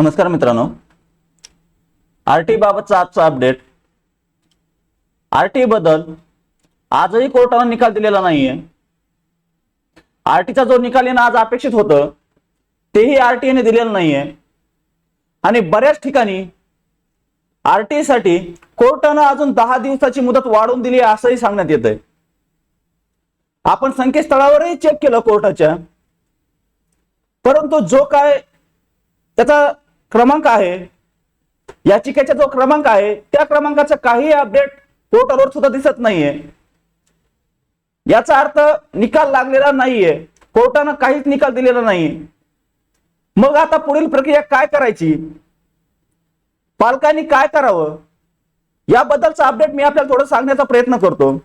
नमस्कार मित्रांनो. R T बाबतचा आजचा अपडेट आर टी बद्दल आजही कोर्टाने निकाल दिलेला नाहीये. आरटीचा जो निकाल येणं आज अपेक्षित होतं तेही आरटीआयने दिलेलं नाहीये. आणि बऱ्याच ठिकाणी आरटीआयसाठी कोर्टानं अजून दहा दिवसाची मुदत वाढवून दिली असंही सांगण्यात येत आहे आपण संकेतस्थळावरही चेक केलं कोर्टाच्या. परंतु जो काय त्याचा क्रमांक आहे. याचिकेचा जो क्रमांक आहे त्या क्रमांकाचं काही अपडेट पोर्टलवर सुद्धा दिसत नाहीये. याचा अर्थ निकाल लागलेला नाहीये. कोर्टानं काहीच निकाल दिलेला नाही. मग आता पुढील प्रक्रिया काय करायची? पालकांनी काय करावं? याबद्दलचा अपडेट मी आपल्याला थोडं सांगण्याचा प्रयत्न करतो.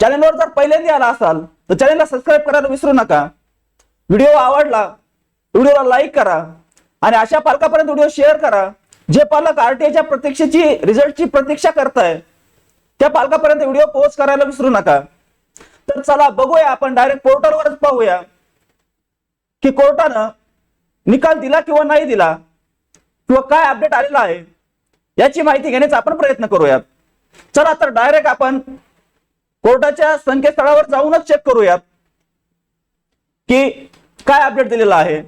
चॅनलवर जर पहिल्यांदा आला असाल तर चॅनलला सबस्क्राईब करायला विसरू नका. व्हिडिओ आवडला व्हिडिओला लाईक करा. आणि अशा पालकापर्यंत व्हिडिओ शेअर करा. जे पालक आरटीआयच्या प्रतीक्षेची रिझल्टची प्रतीक्षा करताय त्या पालकापर्यंत व्हिडिओ पोस्ट करायला विसरू नका. तर चला बघूया आपण डायरेक्ट पोर्टलवरच पाहूया. की कोर्टानं निकाल दिला किंवा नाही दिला किंवा काय अपडेट आलेला आहे याची माहिती घेण्याचा आपण प्रयत्न करूयात. चला तर डायरेक्ट आपण कोर्टाच्या संकेतस्थळावर जाऊनच चेक करूयात की काय अपडेट दिलेला आहे.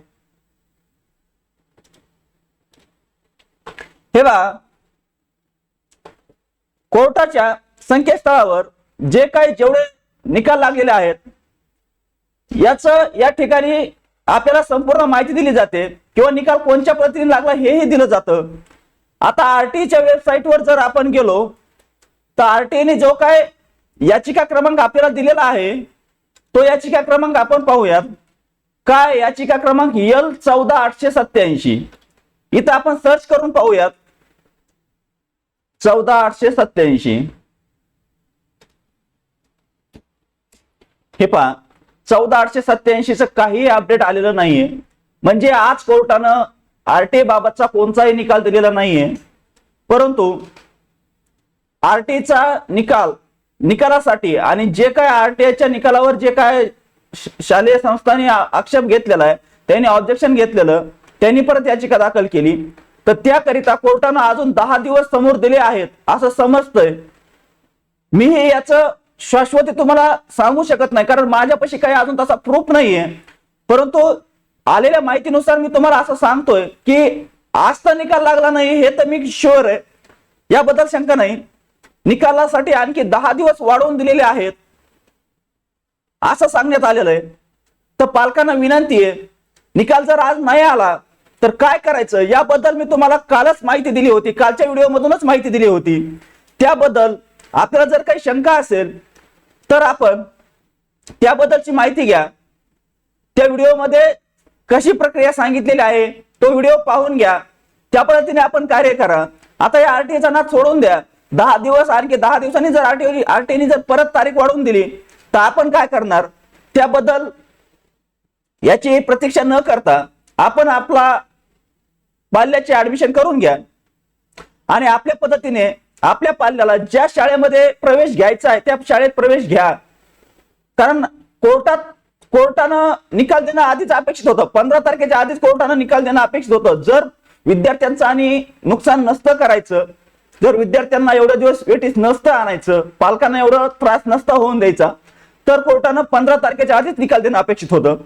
हे बा कोर्टाच्या संकेतस्थळावर जे काही जेवढे निकाल लागलेले आहेत याच या ठिकाणी आपल्याला संपूर्ण माहिती दिली जाते किंवा निकाल कोणत्या पद्धतीने लागला हेही दिलं जातं. आता आरटीच्या वेबसाईटवर जर आपण गेलो तर आरटीने जो काय याचिका क्रमांक आपल्याला दिलेला आहे तो याचिका क्रमांक आपण पाहूयात. काय याचिका क्रमांक यल चौदा आठशे सत्याऐंशी इथं आपण सर्च करून पाहूयात. चौदा आठशे सत्याऐंशी हे पहा चौदा आठशे सत्याऐंशीचं काही अपडेट आलेलं नाहीये. म्हणजे आज कोर्टानं आरटीए बाबतचा कोणताही निकाल दिलेला नाहीये. परंतु आरटीचा निकाल निकालासाठी आणि जे काय आरटीआयच्या निकालावर जे काय शालेय संस्थांनी आक्षेप घेतलेला आहे त्यांनी ऑब्जेक्शन घेतलेलं त्यांनी परत याचिका दाखल केली. तर त्याकरिता कोर्टानं अजून दहा दिवस समोर दिले आहेत असं समजतंय. मी हे याचं शाश्वती तुम्हाला सांगू शकत नाही कारण माझ्यापाशी काही अजून तसा प्रूफ नाहीये. परंतु आलेल्या माहितीनुसार मी तुम्हाला असं सांगतोय की आज तर निकाल लागला नाही हे तर मी शुअर आहे. याबद्दल शंका नाही. निकालासाठी आणखी दहा दिवस वाढवून दिलेले आहेत. असं सांगण्यात आलेलं आहे. तर पालकांना विनंती आहे निकाल जर आज नाही आला तर काय करायचं? याबद्दल मी तुम्हाला कालच माहिती दिली होती. कालच्या व्हिडिओमधूनच माहिती दिली होती. त्याबद्दल आपल्याला जर काही शंका असेल तर आपण त्याबद्दलची माहिती घ्या. त्या व्हिडिओमध्ये कशी प्रक्रिया सांगितलेली आहे तो व्हिडिओ पाहून घ्या. त्या पद्धतीने आपण कार्य करा. आता या आरटीचा नाद सोडून द्या. दहा दिवस आणखी दहा दिवसांनी जर आरटीओ आरटीने जर परत तारीख वाढवून दिली तर आपण काय करणार? त्याबद्दल याची प्रतीक्षा न करता आपण आपला पाल्याची ऍडमिशन करून घ्या. आणि आपल्या पद्धतीने आपल्या पाल्याला ज्या शाळेमध्ये प्रवेश घ्यायचा आहे त्या शाळेत प्रवेश घ्या. कारण कोर्टात कोर्टानं निकाल देणं आधीच अपेक्षित होतं. पंधरा तारखेच्या आधीच कोर्टानं निकाल देणं अपेक्षित होतं. जर विद्यार्थ्यांचं आणि नुकसान नसतं करायचं जर विद्यार्थ्यांना एवढे दिवस वेटीस नसतं आणायचं पालकांना एवढं त्रास नसता होऊन द्यायचा तर कोर्टानं पंधरा तारखेच्या आधीच निकाल देणं अपेक्षित होतं.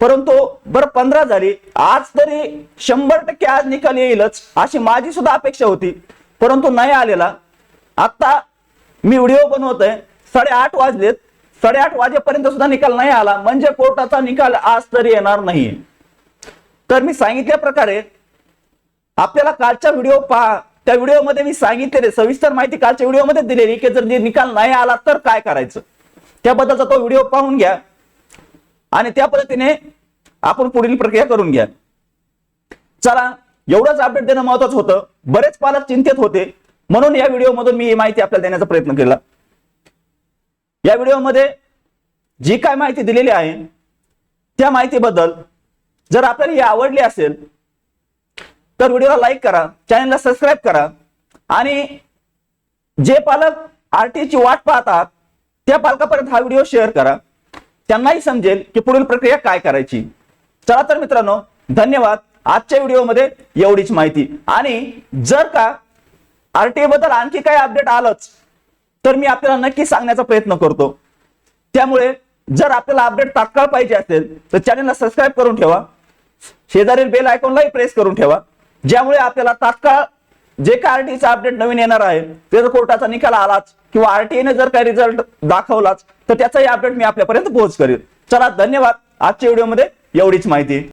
परंतु बर पंधरा झाली. आज तरी शंभर टक्के आज निकाल येईलच अशी माझी सुद्धा अपेक्षा होती. परंतु नाही आलेला. आता मी व्हिडिओ बनवतोय. साडेआठ वाजलेत. साडेआठ वाजेपर्यंत सुद्धा निकाल नाही आला. म्हणजे कोर्टाचा निकाल आज तरी येणार नाही. तर मी सांगितल्या प्रकारे आपल्याला कालचा व्हिडिओ पहा. त्या व्हिडिओमध्ये मी सांगितलेले सविस्तर माहिती कालच्या व्हिडिओमध्ये दिलेली की जर निकाल नाही आला तर काय करायचं? त्याबद्दलचा तो व्हिडिओ पाहून घ्या. आणि त्या पद्धतीने आपण पुढील प्रक्रिया करून घ्या चला एवढंच अपडेट देणं महत्वाचं होतं. बरेच पालक चिंतेत होते. म्हणून या व्हिडिओमधून मी ही माहिती आपल्याला देण्याचा प्रयत्न केला. या व्हिडिओमध्ये जी काय माहिती दिलेली आहे त्या माहितीबद्दल जर आपल्याला ही आवडली असेल तर व्हिडिओला लाईक करा चॅनलला सबस्क्राईब करा आणि जे पालक आरटीची वाट पाहतात त्या पालकापर्यंत हा व्हिडिओ शेअर करा. त्यांनाही समजेल की पुढील प्रक्रिया काय करायची. चला तर मित्रांनो धन्यवाद. आजच्या व्हिडिओमध्ये एवढीच माहिती. आणि जर का आरटीए बद्दल आणखी काही अपडेट आलंच तर मी आपल्याला नक्की सांगण्याचा प्रयत्न करतो. त्यामुळे जर आपल्याला अपडेट तात्काळ पाहिजे असेल तर चॅनलला सबस्क्राईब करून ठेवा. शेजारील बेल आयकॉनलाही प्रेस करून ठेवा. ज्यामुळे आपल्याला तात्काळ जे काय आरटीचा अपडेट नवीन येणार आहे ते जर कोर्टाचा निकाल आलाच किंवा आरटीएने जर काही रिझल्ट दाखवलाच तर त्याचाही अपडेट मी आपल्यापर्यंत पोहोच करेल चला धन्यवाद. आजच्या व्हिडिओमध्ये एवढीच माहिती.